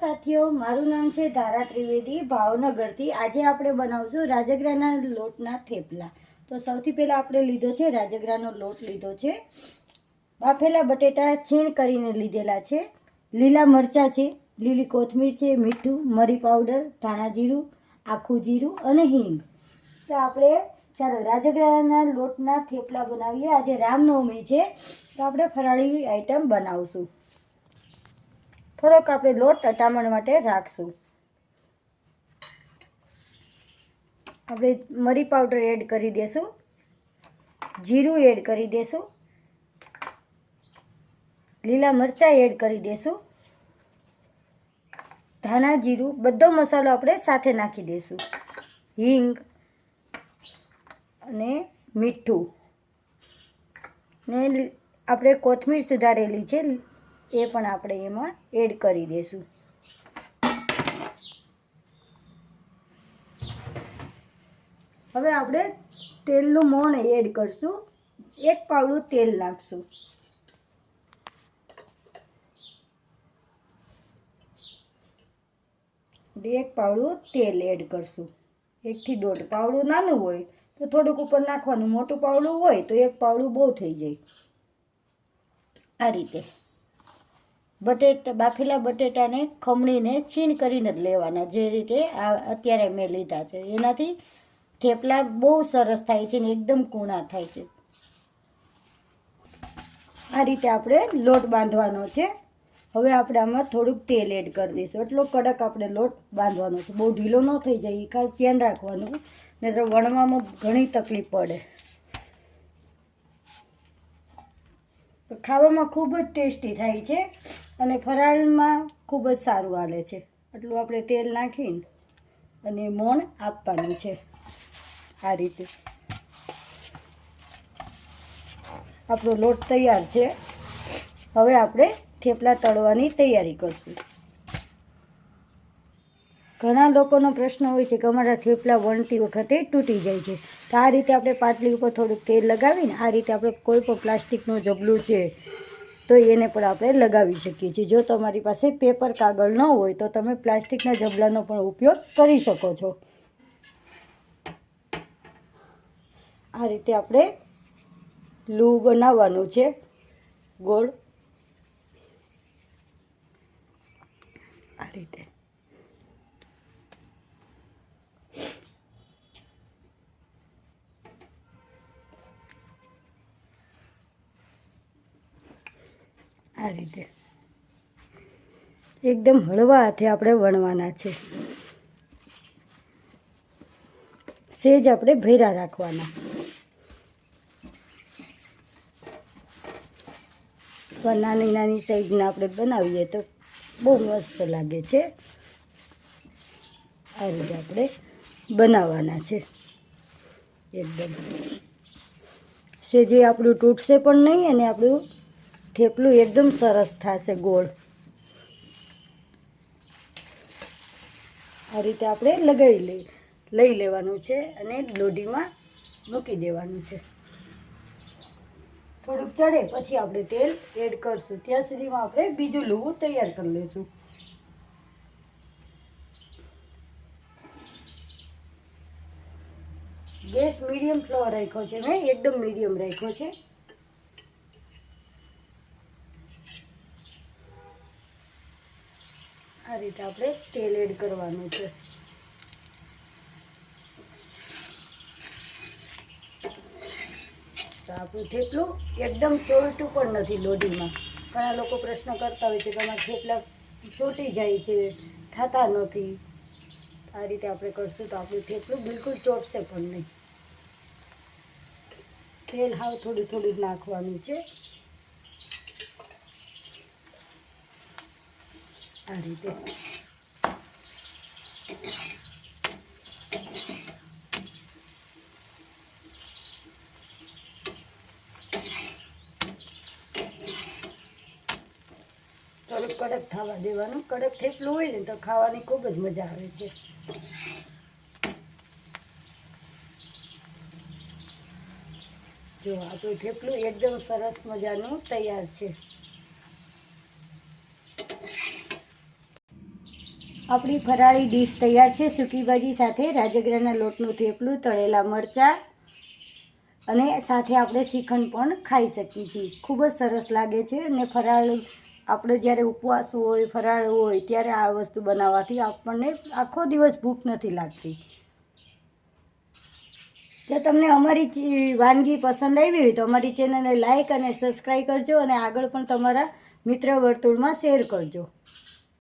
સાથીઓ, મારું નામ છે ધારા ત્રિવેદી. ભાવનગરથી આજે આપણે બનાવશું રાજગરાના લોટના થેપલા. તો સૌથી પહેલાં આપણે લીધો છે રાજગરાનો લોટ લીધો છે. બાફેલા બટેટા છીણ કરીને લીધેલા છે. લીલા મરચાં છે, લીલી કોથમીર છે, મીઠું, મરી પાવડર, ધાણા જીરું, આખું જીરું અને હિંગ. તો આપણે ચાલો રાજગરાના લોટના થેપલા બનાવીએ. આજે રામનવમી છે. તો આપણે ફરાળી આઈટમ બનાવશું. થોડોક આપણે લોટ અટામણ માટે રાખશું. આપણે મરી પાવડર એડ કરી દેશું. જીરું એડ કરી દેશું. લીલા મરચાં એડ કરી દેશું. ધાણા જીરું, બધો મસાલો આપણે સાથે નાખી દઈશું હિંગ અને મીઠું. ને આપણે કોથમીર સુધારેલી છે. એ પણ આપણે એમાં એડ કરી દઈશું હવે આપણે તેલનું મોણ એડ કરશું. એક પાવડું તેલ નાખશું. એક પાવડું તેલ એડ કરશું. એકથી દોઢ પાવડું નાનું હોય તો થોડુંક ઉપર નાખવાનું. મોટું પાવડું હોય તો એક પાવડું બહુ થઈ જાય. આ રીતે. બટેટા બાફેલા બટેટાને ખમણીને છીણ કરીને જ લેવાના, જે રીતે આ અત્યારે મેં લીધા છે. એનાથી થેપલા બહુ સરસ થાય છે ને એકદમ કૂણા થાય છે. આ રીતે આપણે લોટ બાંધવાનો છે. હવે આપણે આમાં થોડુંક તેલ એડ કરી દઈશું. એટલો કડક આપણે લોટ બાંધવાનો છે. બહુ ઢીલો ન થઈ જાય, એ ખાસ ધ્યાન રાખવાનું. નહીં તો વણવામાં ઘણી તકલીફ પડે. ખાવામાં ખૂબ જ ટેસ્ટી થાય છે. અને ફરાળમાં ખૂબ જ સારું હાલે છે. એટલું આપણે તેલ નાખીને અને મોણ આપવાનું છે આ રીતે. આપણો લોટ તૈયાર છે. હવે આપણે થેપલા તળવાની તૈયારી કરશું. ઘણા લોકોનો પ્રશ્ન હોય છે કે અમારા થેપલા વણતી વખતે તૂટી જાય છે. તો આ રીતે આપણે પાટલી ઉપર થોડુંક તેલ લગાવીને આ રીતે આપણે કોઈ પણ પ્લાસ્ટિકનું જબલું છે તો એને પણ આપણે લગાવી શકીએ છીએ. જો તમારી પાસે પેપર કાગળ ન હોય, તો તમે પ્લાસ્ટિકના જબલાનો પણ ઉપયોગ કરી શકો છો. આ રીતે આપણે લૂ બનાવવાનું છે. ગોળ. આ રીતે. આ રીતે. એકદમ હળવા હાથે આપણે વણવાના છે. સેજ આપણે ભેરા રાખવાના. નાની નાની સાઈઝના આપણે બનાવીએ તો બહુ મસ્ત લાગે છે. આ રીતે આપણે બનાવવાના છે. એકદમ. સેજે આપણું તૂટશે પણ નહીં અને આપણું થેપલું એકદમ સરસ થશે ગોળ. આ રીતે આપણે લગાવી લઈ લઈ લેવાનું છે અને લોઢીમાં મૂકી દેવાનું છે. થોડુંક ચડે, પછી આપણે તેલ એડ કરશું. ત્યાં સુધીમાં આપણે બીજું લૂવું તૈયાર કરી લઈશું. ગેસ મીડિયમ ફ્લો રાખ્યો છે મેં એકદમ મીડિયમ રાખ્યો છે. આ રીતે આપણે તેલ એડ કરવાનું છે. તો આપણું થેપલું એકદમ ચોરટું પણ નથી લોઢીમાં. ઘણા લોકો પ્રશ્ન કરતા હોય છે કે અમારા થેપલા ચોટી જાય છે, થતા નથી. આ રીતે આપણે કરશું તો આપણું થેપલું બિલકુલ ચોટશે પણ નહીં. તેલ હાવ થોડું થોડું નાખવાનું છે. આ રીતે. થોડુંક કડક થવા દેવાનું. કડક થેપલું હોય ને તો ખાવાની ખૂબ જ મજા આવે છે. જો આપણું થેપલું એકદમ સરસ મજાનું તૈયાર છે. આપણી ફરાળી ડીશ તૈયાર છે, સૂકી ભાજી સાથે, રાજગરાના લોટનું થેપલું, તળેલા મરચાં અને સાથે આપણે શ્રીખંડ પણ ખાઈ શકીએ છીએ. ખૂબ જ સરસ લાગે છે અને ફરાળ આપણે જ્યારે ઉપવાસ હોય, ફરાળ હોય, ત્યારે આ વસ્તુ બનાવવાથી આપણને આખો દિવસ ભૂખ નથી લાગતી. જો તમને અમારી વાનગી પસંદ આવી હોય તો અમારી ચેનલને લાઇક અને સબસ્ક્રાઈબ કરજો અને આગળ પણ તમારા મિત્ર વર્તુળમાં શેર કરજો.